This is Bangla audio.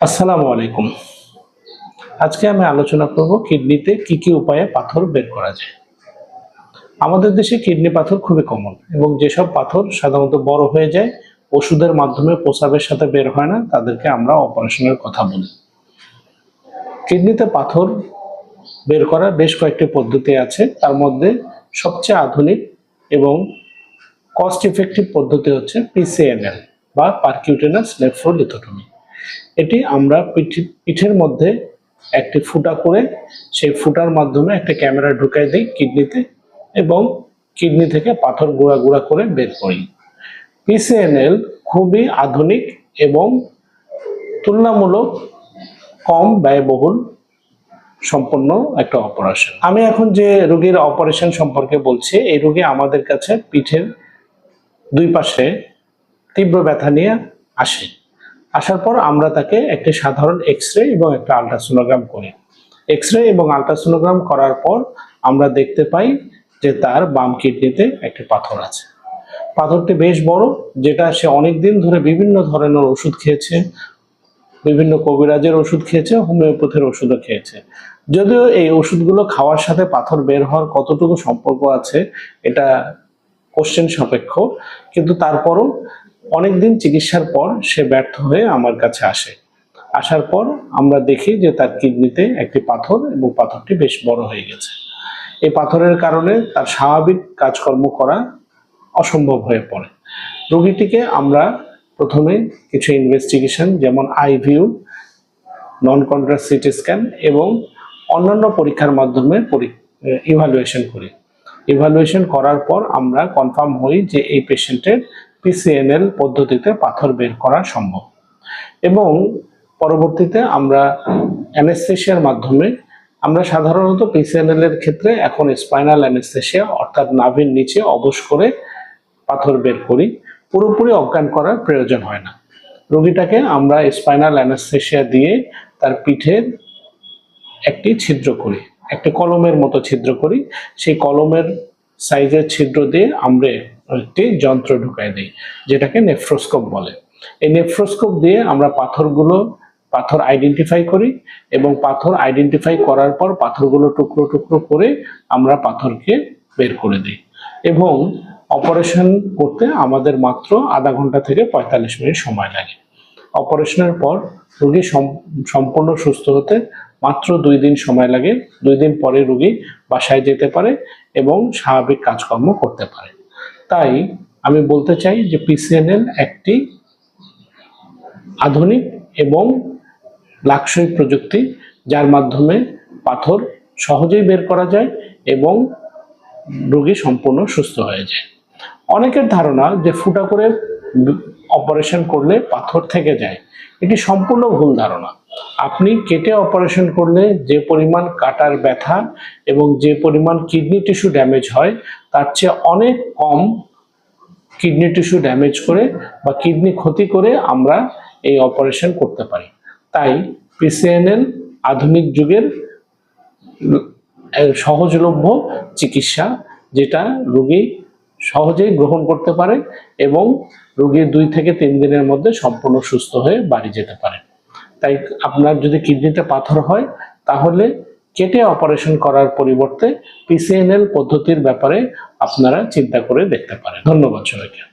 আসসালামু আলাইকুম। আজকে আমি আলোচনা করব কিডনিতে কি কি উপায়ে পাথর বের করা যায়। আমাদের দেশে কিডনি পাথর খুবই কমন এবং যেসব পাথর সাধারণত বড় হয়ে যায়, ওষুধের মাধ্যমে প্রসাবের সাথে বের হয় না, তাদেরকে আমরা অপারেশনের কথা বলি। কিডনিতে পাথর বের করার বেশ কয়েকটি পদ্ধতি আছে। তার মধ্যে সবচেয়ে আধুনিক এবং কস্ট ইফেক্টিভ পদ্ধতি হচ্ছে পিসিএনএল বা পারকিউটেনাস নেফ্রোলিথোটমি এটি আমরা পিঠে, পিঠের মধ্যে একটি ফুটা করে সেই ফুটার মাধ্যমে একটা ক্যামেরা ঢুকাই দিই কিডনিতে এবং কিডনি থেকে পাথর গুঁড়া গুঁড়া করে বের করি। পিসিএনএল খুবই আধুনিক এবং তুলনামূলক কম ব্যয়বহুল সম্পন্ন একটা অপারেশন আমি এখন যে রোগীর অপারেশন সম্পর্কে বলছি, এই রোগী আমাদের কাছে পিঠের দুই পাশে তীব্র ব্যথা নিয়ে আসে। আসার পর আমরা তাকে একটি সাধারণ এক্স রে এবং একটা আলট্রাসোনোগ্রাম করি। এক্স রে এবং আলট্রাসোনোগ্রাম করার পর আমরা দেখতে পাই যে তার বাম কিডনিতে একটি পাথর আছে। পাথরটি বেশ বড়, যেটা সে অনেক দিন ধরে বিভিন্ন ধরনের ওষুধ খেয়েছে, বিভিন্ন কবিরাজের ওষুধ খেয়েছে, হোমিওপ্যাথির ওষুধও খেয়েছে। যদিও এই ওষুধগুলো খাওয়ার সাথে পাথর বের হওয়ার কতটুকু সম্পর্ক আছে, এটা কোশ্চেন সাপেক্ষ, কিন্তু তারপরও অনেকদিন চিকিৎসার পর সে ব্যর্থ হয়ে আমার কাছে আসে। আসার পর আমরা দেখি যে তার কিডনিতে একটি পাথর এবং পাথরটি বেশ বড় হয়ে গেছে। এই পাথরের কারণে তার স্বাভাবিক কাজকর্ম করা অসম্ভব হয়ে পড়ে। রোগীটিকে আমরা প্রথমে কিছু ইনভেস্টিগেশন যেমন IVU non contrast CT scan এবং অন্যান্য পরীক্ষার মাধ্যমে ইভালুয়েশন করি। ইভালুয়েশন করার পর আমরা কনফার্ম হই যে এই পেশেন্টের পিসিএনএল পদ্ধতিতে পাথর বের করা সম্ভব। এবং পরবর্তীতে আমরা অ্যানেস্থেশিয়ার মাধ্যমে আমরা সাধারণত পিসিএনএল এর ক্ষেত্রে এখন স্পাইনাল অ্যানেস্থেশিয়া অর্থাৎ নাভির নিচে অবশ করে পাথর বের করি। পুরোপুরি অজ্ঞান করার প্রয়োজন হয় না। রোগীটাকে আমরা স্পাইনাল অ্যানেস্থেশিয়া দিয়ে তার পিঠের একটি ছিদ্র করি, একটি কলমের মতো ছিদ্র করি। সেই কলমের সাইজের ছিদ্র দিয়ে আমরা একটি যন্ত্র ঢুকাই দিই, যেটাকে নেফ্রোস্কোপ বলে। এই নেফ্রোস্কোপ দিয়ে আমরা পাথরগুলো, পাথর আইডেন্টিফাই করি এবং পাথর আইডেন্টিফাই করার পর পাথরগুলো টুকরো টুকরো করে আমরা পাথরকে বের করে দিই। এবং অপারেশন করতে আমাদের মাত্র আধা ঘণ্টা থেকে পঁয়তাল্লিশ মিনিট সময় লাগে। অপারেশনের পর রোগী সম- সম্পূর্ণ সুস্থ হতে মাত্র দুই দিন সময় লাগে। দুই দিন পরে রোগী বাসায় যেতে পারে এবং স্বাভাবিক কাজকর্ম করতে পারে। তাই আমি বলতে চাই যে পিসিএনএল একটি আধুনিক এবং লাক্সই প্রযুক্তি, যার মাধ্যমে পাথর সহজেই বের করা যায় এবং রোগী সম্পূর্ণ সুস্থ হয়ে যায়। অনেকের ধারণা যে ফুটা করে অপারেশন করলে পাথর থেকে যায়, এটি সম্পূর্ণ ভুল ধারণা। আপনি কেটে অপারেশন করলে যে পরিমাণ কাটার ব্যথা এবং যে পরিমাণ কিডনি টিস্যু ড্যামেজ হয়, তার চেয়ে অনেক কম কিডনি টিস্যু ড্যামেজ করে বা কিডনি ক্ষতি করে আমরা এই অপারেশন করতে পারি। তাই পিসিএনএল আধুনিক যুগের সহজলভ্য চিকিৎসা, যেটা রোগী সহজেই গ্রহণ করতে পারে এবং রোগী দুই থেকে তিন দিনের মধ্যে সম্পূর্ণ সুস্থ হয়ে বাড়ি যেতে পারে। তাই আপনার যদি কিডনিতে পাথর হয়, তাহলে কেটে অপারেশন করার পরিবর্তে পিসিএনএল পদ্ধতির ব্যাপারে আপনারা চিন্তা করে দেখতে পারেন। ধন্যবাদ সবাইকে।